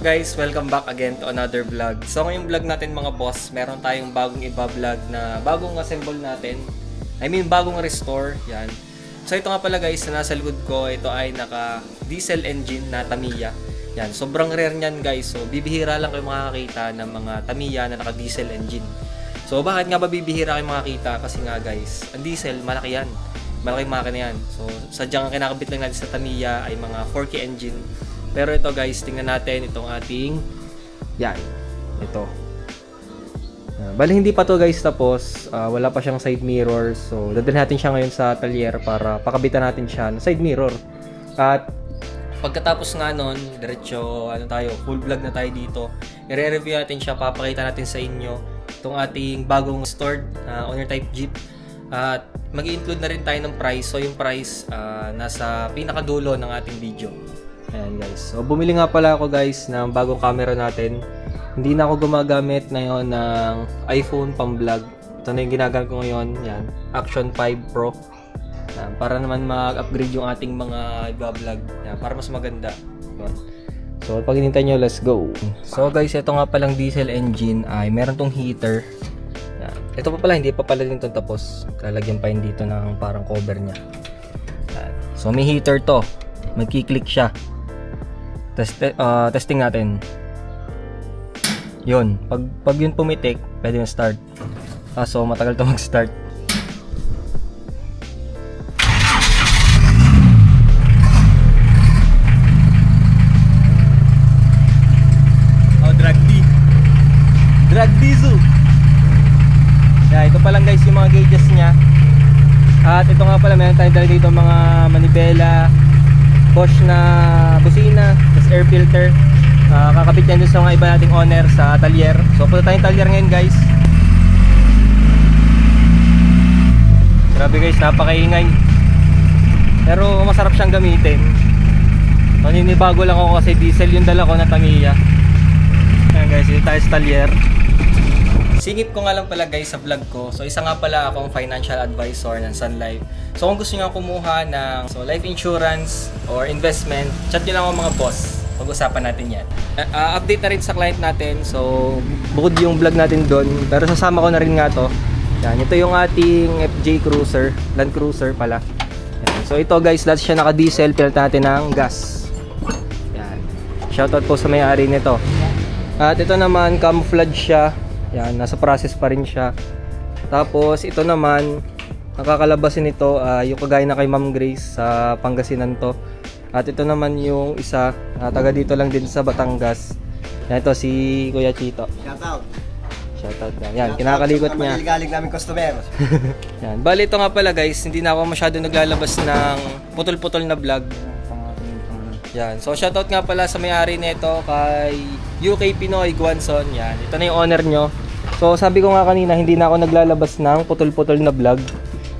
guys, welcome back again to another vlog. So ngayong vlog natin mga boss, meron tayong bagong iba-vlog na bagong assemble natin. I mean bagong restore, yan. So ito nga pala guys, na nasa likod ko, ito ay naka diesel engine na Tamiya. Yan, sobrang rare niyan guys. So bibihira lang kayo makakita ng mga Tamiya na naka diesel engine. So bakit nga ba bibihira kayo makakita? Kasi nga guys, ang diesel malaki yan. Malaking makina yan. So sadyang ang kinakabit lang natin sa Tamiya ay mga 4K engine. Pero ito guys, tingnan natin itong ating yan. Ito. Uh, bali hindi pa to guys tapos ah, wala pa siyang side mirror. So dadalhin natin siya ngayon sa talyer para pakabitan natin siya ng side mirror. At pagkatapos nga nun diretso ano tayo full vlog na tayo dito. I-review natin siya papakita natin sa inyo itong ating bagong stored uh, owner type jeep. At mag include na rin tayo ng price. So yung price ah, nasa pinakadulo ng ating video Ayan guys. So bumili nga pala ako guys ng bagong camera natin. Hindi na ako gumagamit ngayon ng iPhone pang vlog. Ito na yung ginagamit ko ngayon. Yan. Action 5 Pro. Yan. Para naman mag-upgrade yung ating mga iba-vlog. Yan. Para mas maganda. Yan. So pag hinintay nyo, let's go. So guys, ito nga palang diesel engine ay meron tong heater. Yan. Ito pa pala, hindi pa pala din ito tapos. Lalagyan pa yun dito ng parang cover niya. Yan. So may heater to. Magkiklik siya. Test, ah, testing natin. Yun. Pag, pag yun pumitik, pwede na start. Kaso matagal to mag-start. Oh, drag D. Drag D zoo. Yeah, ito pa lang guys yung mga gauges niya. At ito nga pala, meron tayong dito mga manibela, Bosch na busina, tapos air filter. Ah, kakabit yan dun sa mga iba nating owner sa talyer. So punta tayong talyer ngayon guys. Grabe guys, napakaingay. Pero masarap siyang gamitin. Maninibago lang ako kasi diesel yung dala ko na Tamiya. Ayan guys, dito tayo sa talyer. Singit ko nga lang pala guys sa vlog ko. So isa nga pala akong financial advisor ng Sun Life. So kung gusto niyo kumuha ng so life insurance or investment, chat niyo lang ako mga boss. Pag-usapan natin yan. Uh, update na rin sa client natin. So bukod yung vlog natin doon, pero sasama ko na rin nga to. Yan, ito yung ating FJ Cruiser, Land Cruiser pala. Yan. So ito guys, lahat siya naka-diesel, pilit natin ng gas. Yan. Shoutout po sa may-ari nito. At ito naman, camouflage siya. Yan, nasa process pa rin siya. Tapos, ito naman, nakakalabasin nito, ah, yung kagaya na kay Ma'am Grace sa Pangasinan to. At ito naman yung isa, ah, taga dito lang din sa Batangas. Yan, ito si Kuya Chito. Shout out. Shoutout na. Yan, kinakalikot niya. Galing namin customer. Yan. Bali ito nga pala guys, hindi na ako masyado naglalabas ng putol-putol na vlog. Yan. So shoutout nga pala sa may-ari nito kay UK Pinoy Guanson. Yan. Ito na yung owner nyo. So sabi ko nga kanina, hindi na ako naglalabas ng putol-putol na vlog.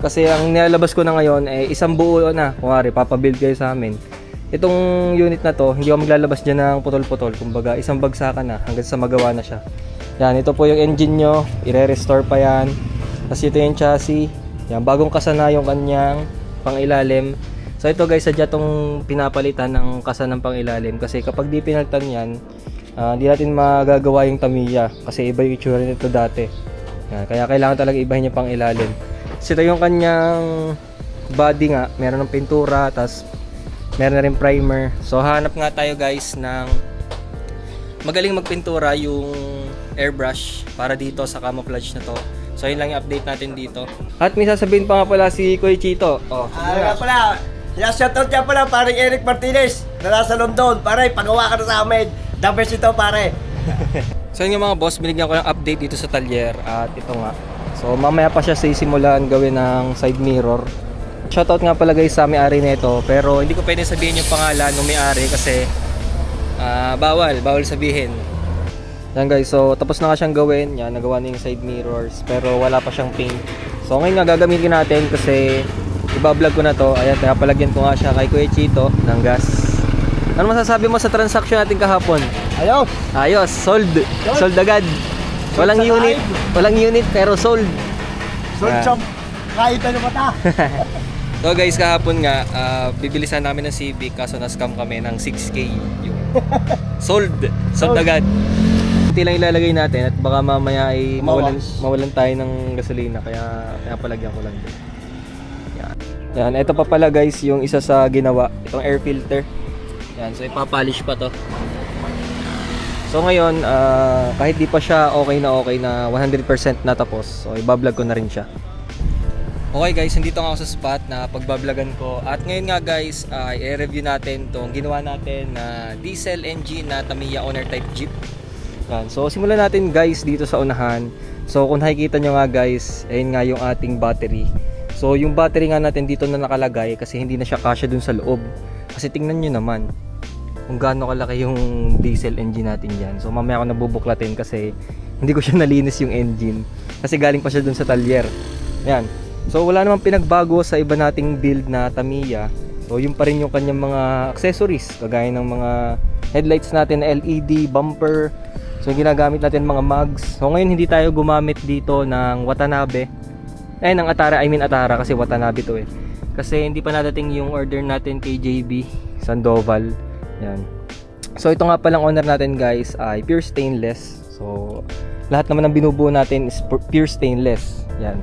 Kasi ang nilalabas ko na ngayon ay isang buo na. Kunwari, papabuild kayo sa amin. Itong unit na to, hindi ako maglalabas dyan ng putol-putol. Kumbaga, isang bagsakan na hanggang sa magawa na siya. Yan, ito po yung engine nyo. Ire-restore pa yan. Tapos ito yung chassis. Yan, bagong kasana yung kanyang pangilalim. So ito guys, sadya tong pinapalitan ng kasa ng pangilalim. Kasi kapag di pinalitan yan, ah, di natin magagawa yung Tamiya. Kasi iba yung itsura nito dati. Yan, kaya kailangan talaga ibahin yung pangilalim. So ito yung kanyang body nga. Meron ng pintura, tas meron na rin primer. So hanap nga tayo guys ng magaling magpintura yung airbrush para dito sa camouflage na to. So yun lang yung update natin dito. At may sasabihin pa nga pala si Kuya Chito. Oh, Ah, nga pala. Yeah, shout out niya pala, paring Eric Martinez na nasa London. Pare, pagawa ka na sa amin. Best ito, pare. So yun nga mga boss, binigyan ko ng update dito sa talyer at ito nga. So mamaya pa siya sisimulan gawin ng side mirror. Shoutout nga pala guys sa may-ari nito pero hindi ko pwede sabihin yung pangalan ng may-ari kasi ah, bawal, bawal sabihin. Yan guys, so tapos na nga siyang gawin. Yan, nagawa na yung side mirrors pero wala pa siyang paint. So ngayon nga gagamitin natin kasi iba-vlog ko na to. Ayan, kaya palagyan ko nga siya kay Kuya Chito ng gas. Ano masasabi mo sa transaction natin kahapon? Ayos. Ayos, sold. Sold agad. Walang Sold sa unit, walang unit pero sold. Sold Ah. chop. Kahit ano mata. So guys, kahapon nga, ah, bibilisan namin ng Civic kaso na-scam kami ng 6K yung Sold. Sold Sold. agad. Kunti lang ilalagay natin at baka mamaya ay mawalan, mawalan tayo ng gasolina kaya kaya palagyan ko lang din. Yan. Yan, ito pa pala guys yung isa sa ginawa, itong air filter. Yan, so ipapolish pa to. So ngayon, ah, kahit di pa siya okay na okay na 100% natapos, so ibablog ko na rin siya. Okay guys, nandito nga ako sa spot na pagbablagan ko. At ngayon nga guys, ah, i-review natin tong ginawa natin na diesel engine na Tamiya Owner Type Jeep. Yan. So simulan natin guys dito sa unahan. So kung nakikita nyo nga guys, ayun nga yung ating battery. So yung battery nga natin dito na nakalagay kasi hindi na siya kasya dun sa loob. Kasi tingnan nyo naman kung gaano kalaki yung diesel engine natin dyan. So mamaya ako nabubuklatin kasi hindi ko siya nalinis yung engine. Kasi galing pa siya dun sa talyer. Yan. So wala namang pinagbago sa iba nating build na Tamiya. So yun pa rin yung kanyang mga accessories. Kagaya ng mga headlights natin na LED, bumper. So ginagamit natin mga mugs. So ngayon hindi tayo gumamit dito ng Watanabe. Eh, ng Atara, I mean Atara kasi Watanabe to eh. Kasi hindi pa nadating yung order natin kay JB Sandoval. Yan. So ito nga palang owner natin guys ay pure stainless. So lahat naman ng binubuo natin is pu- pure stainless. Yan.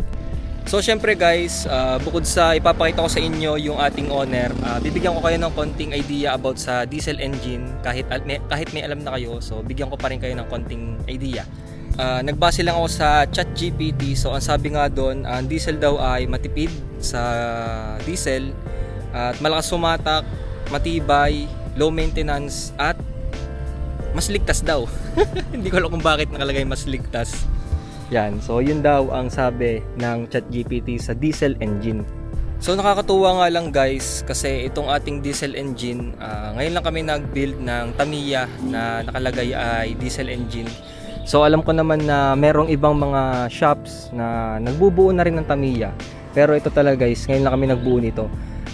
So syempre guys, ah, bukod sa ipapakita ko sa inyo yung ating owner, ah, bibigyan ko kayo ng konting idea about sa diesel engine kahit may, kahit may alam na kayo. So bigyan ko pa rin kayo ng konting idea. Ah, nagbase lang ako sa ChatGPT. So ang sabi nga doon, ang diesel daw ay matipid sa diesel at malakas sumatak, matibay, low maintenance at mas ligtas daw. Hindi ko alam kung bakit nakalagay mas ligtas. Yan, so yun daw ang sabi ng ChatGPT sa diesel engine. So nakakatuwa nga lang guys kasi itong ating diesel engine, ah, ngayon lang kami nag-build ng Tamiya na nakalagay ay diesel engine. So alam ko naman na merong ibang mga shops na nagbubuo na rin ng Tamiya. Pero ito talaga guys, ngayon lang kami nagbuo nito.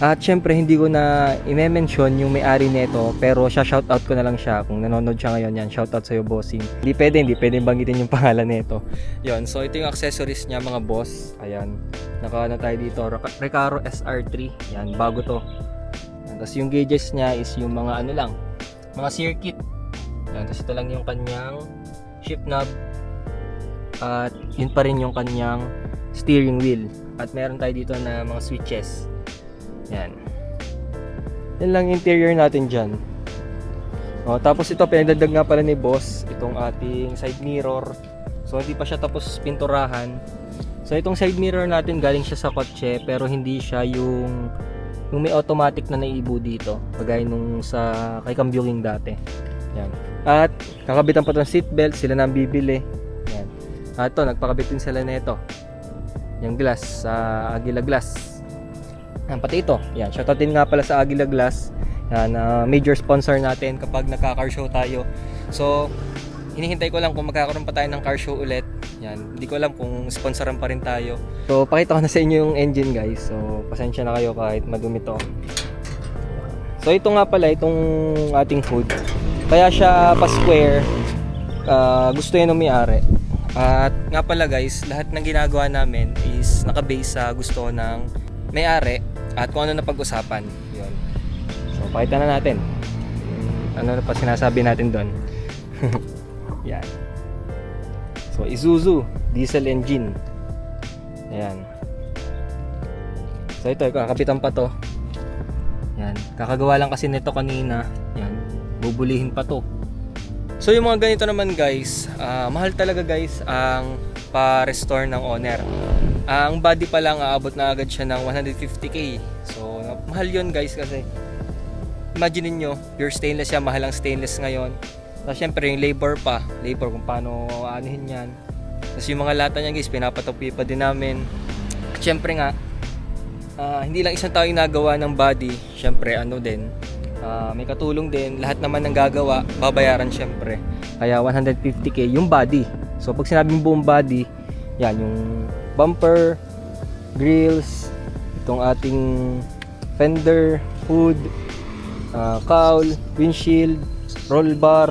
At syempre hindi ko na i-mention yung may-ari nito pero siya shoutout ko na lang siya kung nanonood siya ngayon yan. Shoutout sa iyo bossing. Hindi pwede, hindi pwede banggitin yung pangalan nito. Yon, so ito yung accessories niya mga boss. Ayan. Naka na tayo dito, Rec- Recaro SR3. Yan, bago to. Tapos yung gauges niya is yung mga ano lang, mga circuit. Yan, tapos ito lang yung kanyang shift knob. At yun pa rin yung kanyang steering wheel. At meron tayo dito na mga switches. Yan. Yan lang interior natin dyan. O, tapos ito, pinagdagdag nga pala ni boss, itong ating side mirror. So, hindi pa siya tapos pinturahan. So, itong side mirror natin galing siya sa kotse, pero hindi siya yung yung may automatic na naiibo dito. Kagaya nung sa kay Cambuking dati. Yan. At, kakabitan pa itong seatbelt, sila na ang bibili. Yan. At ito, nagpakabit din sila nito. Yung glass, sa Agila Glass. Yan, pati ito. Yan, shoutout din nga pala sa Agila Glass. Yan, ah, major sponsor natin kapag nagka-car show tayo. So, hinihintay ko lang kung magkakaroon pa tayo ng car show ulit. Yan, hindi ko alam kung sponsoran pa rin tayo. So, pakita ko na sa inyo yung engine guys. So, pasensya na kayo kahit madumi to. So, ito nga pala, itong ating hood. Kaya siya pa-square. ah, gusto yan ng may-ari. At nga pala guys, lahat ng ginagawa namin is nakabase sa gusto ng may-ari at kung ano na pag-usapan. Yun. So, pakita na natin. Ano na pa sinasabi natin doon. Yan. So, Isuzu diesel engine. Ayan. So, ito, kakapitan pa to. Yan. Kakagawa lang kasi nito kanina. Yan. Bubulihin pa to. So yung mga ganito naman guys, ah, mahal talaga guys ang pa-restore ng owner. Ah, ang body pa lang aabot na agad siya ng 150k. So mahal yun guys kasi imagine niyo pure stainless siya, mahal ang stainless ngayon. Tapos syempre yung labor pa, labor kung paano anuhin yan. Tapos yung mga lata niya guys, pinapatupi pa din namin. Syempre nga, Ah, hindi lang isang tao yung nagawa ng body, syempre ano din, ah, may katulong din, lahat naman ng gagawa, babayaran syempre. Kaya 150k yung body. So pag sinabing buong body, yan yung bumper, grills, itong ating fender, hood, ah, cowl, windshield, roll bar,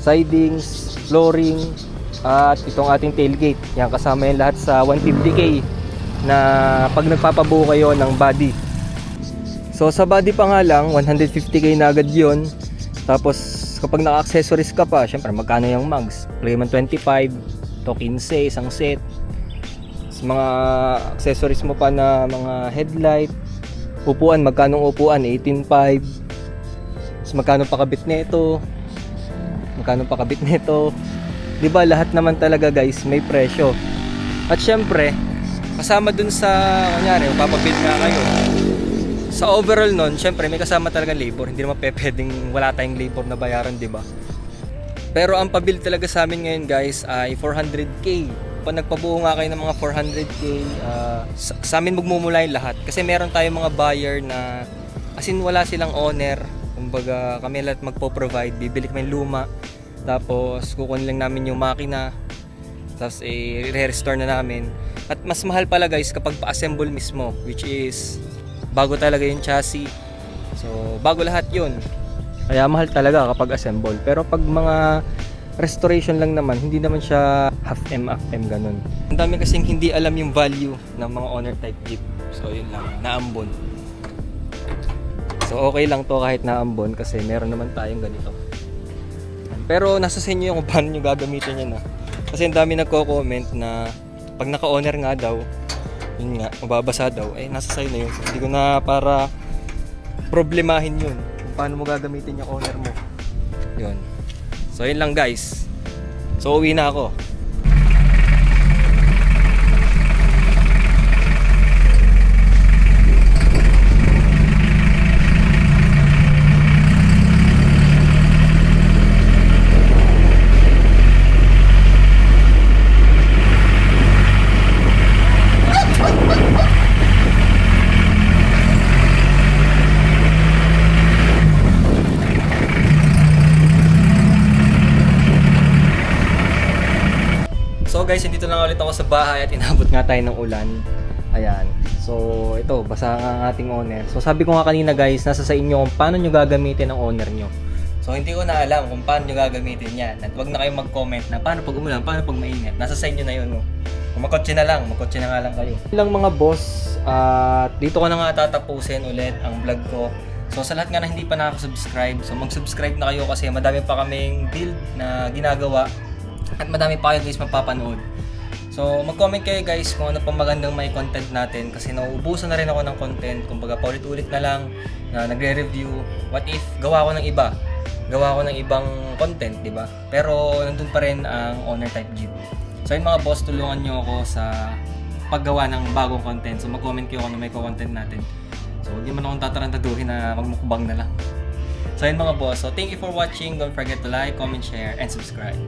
sidings, flooring, at itong ating tailgate. Yan kasama yan lahat sa 150k na pag nagpapabuo kayo ng body. So sa body pa nga lang, 150k na agad yun. Tapos, kapag naka-accessories ka pa, syempre, magkano yung mugs? Playman 25, to 15, isang set. Tapos, mga accessories mo pa na mga headlight, upuan, magkano upuan? 18.5. Tapos, magkano pakabit nito? Magkano pakabit nito? 'Di ba lahat naman talaga guys may presyo. At syempre, kasama dun sa kunyari, papabid nga kayo. Sa overall nun, syempre may kasama talaga labor. Hindi naman pe- pwedeng wala tayong labor na bayaran, 'di ba? Pero ang pabil talaga sa amin ngayon guys ay 400k. Pag nagpabuo nga kayo ng mga 400k, ah, sa, sa amin magmumula yung lahat. Kasi meron tayong mga buyer na as in wala silang owner. Kumbaga kami lahat magpo-provide, bibili kami luma. Tapos kukunin lang namin yung makina. Tapos i-restore na namin. At mas mahal pala guys kapag pa-assemble mismo, which is bago talaga yung chassis. So, bago lahat yun. Kaya mahal talaga kapag assemble. Pero pag mga restoration lang naman, hindi naman siya half M, half M ganun. Ang dami kasing hindi alam yung value ng mga owner type Jeep. So, yun lang. Naambon. So, okay lang to kahit naambon kasi meron naman tayong ganito. Pero nasa sa inyo yung paano nyo gagamitin yan ah. Kasi ang dami nagko-comment na pag naka-owner nga daw, yun nga, mababasa daw, eh nasa sa'yo na yun. Hindi ko na para problemahin yun. Kung paano mo gagamitin yung owner mo. Yun. So yun lang guys. So uwi na ako. So guys, dito na ulit ako sa bahay at inabot nga tayo ng ulan. Ayan. So ito, basa nga ang ating owner. So sabi ko nga kanina guys, nasa sa inyo kung paano nyo gagamitin ang owner nyo. So hindi ko na alam kung paano nyo gagamitin yan. At wag na kayong mag-comment na paano pag umulan, paano pag mainit. Nasa sa inyo na yun. No? Kung makotse na lang, makotse na nga lang kayo. Ilang mga boss, at dito ko na nga tatapusin ulit ang vlog ko. So sa lahat nga na hindi pa nakaka-subscribe, so mag-subscribe na kayo kasi madami pa kaming build na ginagawa at madami pa kayo guys mapapanood. So mag-comment kayo guys kung ano pa magandang may content natin kasi nauubusan na rin ako ng content. Kumbaga paulit-ulit na lang na nagre-review. What if gawa ko ng iba? Gawa ko ng ibang content, di ba? Pero nandun pa rin ang owner type Jeep. So yun mga boss, tulungan nyo ako sa paggawa ng bagong content. So mag-comment kayo kung ano may content natin. So niyo man akong tatarantaduhin na magmukbang na lang. So yun mga boss, so thank you for watching. Don't forget to like, comment, share, and subscribe.